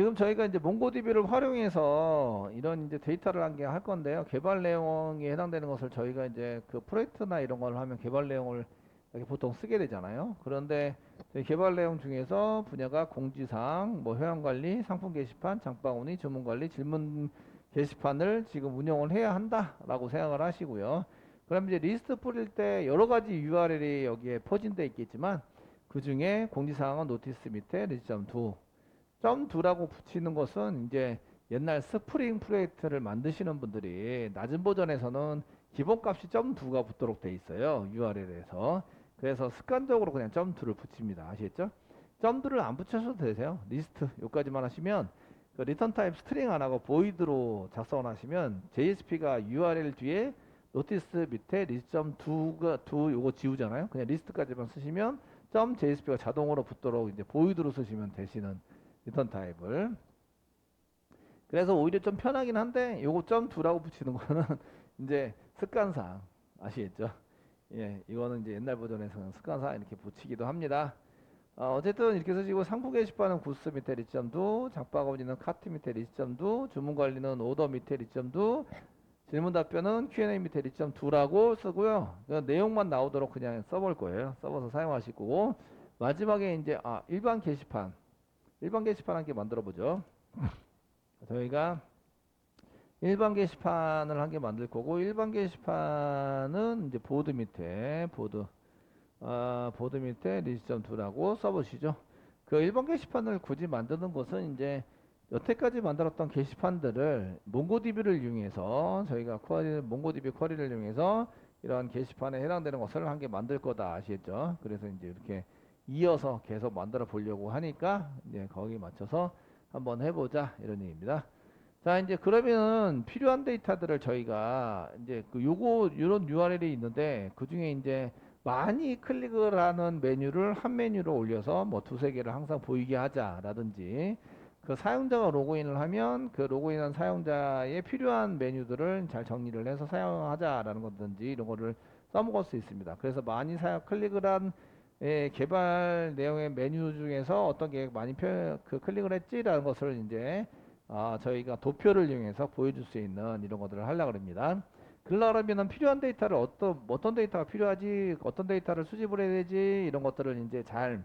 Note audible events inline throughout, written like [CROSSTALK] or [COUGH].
지금 저희가 이제 몽고DB를 활용해서 이런 이제 데이터를 한개할 건데요. 개발 내용에 해당되는 것을 저희가 이제 그 프로젝트나 이런 걸 하면 개발 내용을 보통 쓰게 되잖아요. 그런데 개발 내용 중에서 분야가 공지사항, 뭐 회원관리, 상품 게시판, 장바구니, 주문관리, 질문 게시판을 지금 운영을 해야 한다라고 생각을 하시고요. 그럼 이제 리스트 뿌릴 때 여러 가지 URL이 여기에 포진되어 있겠지만 그 중에 공지사항은 노티스 밑에 리스트.2 점 2라고 붙이는 것은 이제 옛날 스프링 프로젝트를 만드시는 분들이 낮은 버전에서는 기본값이 점 2가 붙도록 돼 있어요. URL에서. 그래서 습관적으로 그냥 점 2를 붙입니다. 아시겠죠? 점 2를 안 붙여셔도 되세요. 리스트 요까지만 하시면 그 리턴 타입 스트링 안 하고 보이드로 작성을 하시면 JSP가 URL 뒤에 노티스 밑에 리스트.2가 2 요거 지우잖아요. 그냥 리스트까지만 쓰시면 점 JSP가 자동으로 붙도록 이제 보이드로 쓰시면 되시는 리턴 타입을 그래서 오히려 좀 편하긴 한데 요거 점 2라고 붙이는 거는 [LAUGHS] 이제 습관상 아시겠죠? 예, 이거는 이제 옛날 버전에서는 습관상 이렇게 붙이기도 합니다. 어, 어쨌든 이렇게 쓰시고 상부 게시판은 구스 밑에 리점도, 장바구니는 카트 밑에 리점도, 주문 관리는 오더 밑에 리점도, 질문 답변은 Q&A 밑에 리점 2라고 쓰고요. 그 내용만 나오도록 그냥 써볼 거예요. 써봐서 사용하실 거고 마지막에 이제 아 일반 게시판 일반 게시판 한개 만들어 보죠. 저희가 일반 게시판을 한 개 만들 거고 일반 게시판은 이제 보드 밑에 보드 아 보드 밑에 리스점 2라고 써보시죠. 그 일반 게시판을 굳이 만드는 것은 이제 여태까지 만들었던 게시판들을 몽고DB를 이용해서 저희가 쿼리 몽고DB 쿼리를 이용해서 이러한 게시판에 해당되는 것을 한 개 만들 거다 아시겠죠? 그래서 이제 이렇게 이어서 계속 만들어 보려고 하니까 이제 거기 맞춰서 한번 해보자 이런 얘기입니다. 자 이제 그러면은 필요한 데이터들을 저희가 이제 그 요거 요런 URL이 있는데 그 중에 이제 많이 클릭을 하는 메뉴를 한 메뉴로 올려서 뭐 두세 개를 항상 보이게 하자라든지 그 사용자가 로그인을 하면 그 로그인한 사용자의 필요한 메뉴들을 잘 정리를 해서 사용하자라는 거든지 이런 거를 써먹을 수 있습니다. 그래서 많이 사용 클릭을 한 예, 개발 내용의 메뉴 중에서 어떤 게 많이 표, 그 클릭을 했지라는 것을 이제 아, 저희가 도표를 이용해서 보여줄 수 있는 이런 것들을 하려고 합니다. 그러려면 필요한 데이터를 어떤 어떤 데이터가 필요하지 어떤 데이터를 수집을 해야 되지 이런 것들을 이제 잘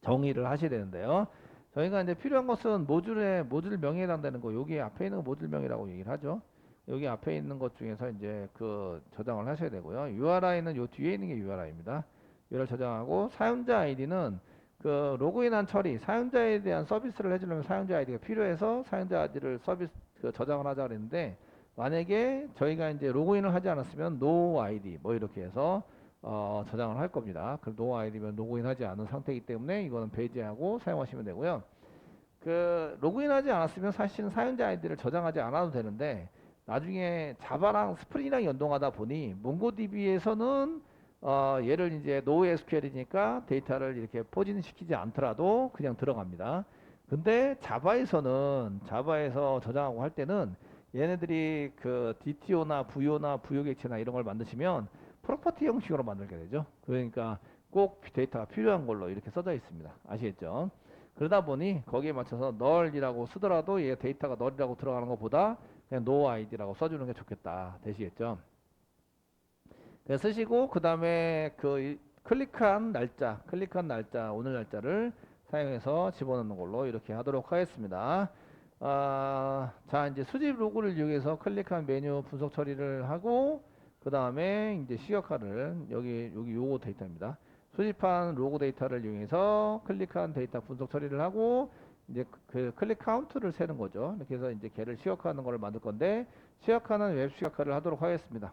정의를 하셔야 되는데요. 저희가 이제 필요한 것은 모듈의 모듈 명에 해당되는 거 여기 앞에 있는 거 모듈 명이라고 얘기를 하죠. 여기 앞에 있는 것 중에서 이제 그 저장을 하셔야 되고요. URI는 요 뒤에 있는 게 URI입니다. URL 저장하고 사용자 아이디는 그 로그인한 처리 사용자에 대한 서비스를 해주려면 사용자 아이디가 필요해서 사용자 아이디를 서비스 그 저장을 하자 그랬는데 만약에 저희가 이제 로그인을 하지 않았으면 no id 뭐 이렇게 해서 어, 저장을 할 겁니다. 그럼 no id면 로그인 하지 않은 상태이기 때문에 이거는 배제하고 사용하시면 되고요. 그 로그인하지 않았으면 사실은 사용자 아이디를 저장하지 않아도 되는데 나중에 자바랑 스프링이랑 연동하다 보니 몽고DB에서는 어, 얘를 이제 NoSQL이니까 데이터를 이렇게 포진시키지 않더라도 그냥 들어갑니다. 근데 자바에서는 자바에서 저장하고 할 때는 얘네들이 그 DTO나 VO나 부요객체나 이런 걸 만드시면 프로퍼티 형식으로 만들게 되죠. 그러니까 꼭 데이터가 필요한 걸로 이렇게 써져 있습니다. 아시겠죠? 그러다 보니 거기에 맞춰서 널이라고 쓰더라도 얘 데이터가 널이라고 들어가는 것보다 그냥 no id라고 써주는 게 좋겠다. 되시겠죠? 네, 쓰시고 그 다음에 그 이- 클릭한 날짜, 클릭한 날짜, 오늘 날짜를 사용해서 집어넣는 걸로 이렇게 하도록 하겠습니다. 아, 자 이제 수집 로그를 이용해서 클릭한 메뉴 분석 처리를 하고 그 다음에 이제 시각화를 여기 여기 요거 데이터입니다. 수집한 로그 데이터를 이용해서 클릭한 데이터 분석 처리를 하고 이제 그 클릭 카운트를 세는 거죠. 이렇게 해서 이제 걔를 시각화하는 걸 만들 건데 시각화는 웹 시각화를 하도록 하겠습니다.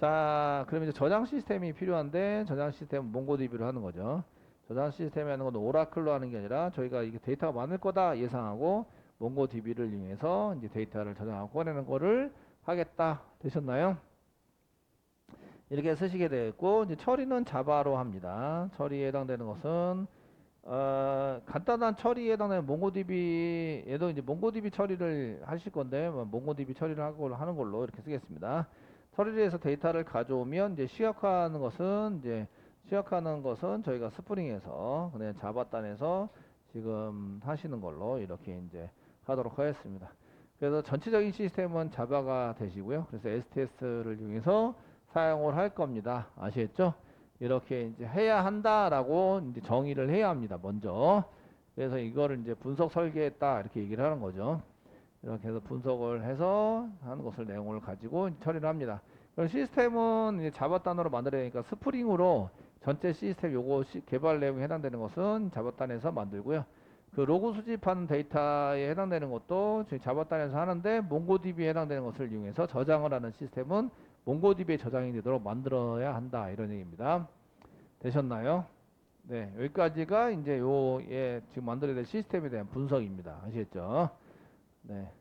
자, 그럼 이제 저장 시스템이 필요한데 저장 시스템은 몽고DB로 하는 거죠. 저장 시스템이 하는 건 오라클로 하는 게 아니라 저희가 이게 데이터가 많을 거다 예상하고 몽고DB를 이용해서 이제 데이터를 저장하고 꺼내는 거를 하겠다. 되셨나요? 이렇게 쓰시게 되겠고 이제 처리는 자바로 합니다. 처리에 해당되는 것은 어, 간단한 처리에 해당되는 몽고DB 얘도 이제 몽고DB 처리를 하실 건데 뭐 몽고DB 처리를 하고 하는 걸로 이렇게 쓰겠습니다. 해서 데이터를 가져오면 이제 시각화하는 것은 이제 시각화하는 것은 저희가 스프링에서 그냥 자바단에서 지금 하시는 걸로 이렇게 이제 하도록 하겠습니다. 그래서 전체적인 시스템은 자바가 되시고요. 그래서 STS를 이용해서 사용을 할 겁니다. 아시겠죠? 이렇게 이제 해야 한다라고 이제 정의를 해야 합니다. 먼저. 그래서 이거를 이제 분석 설계했다 이렇게 얘기를 하는 거죠. 이렇게 해서 분석을 해서 하는 것을 내용을 가지고 처리를 합니다. 시스템은 이제 자바 단어로 만들어야 되니까 스프링으로 전체 시스템 요거 시- 개발 내용에 해당되는 것은 자바 단에서 만들고요. 그 로그 수집하는 데이터에 해당되는 것도 저희 자바 단에서 하는데 몽고DB에 해당되는 것을 이용해서 저장을 하는 시스템은 몽고DB에 저장이 되도록 만들어야 한다 이런 얘기입니다. 되셨나요? 네, 여기까지가 이제 요 예, 지금 만들어야 될 시스템에 대한 분석입니다. 아시겠죠? 네.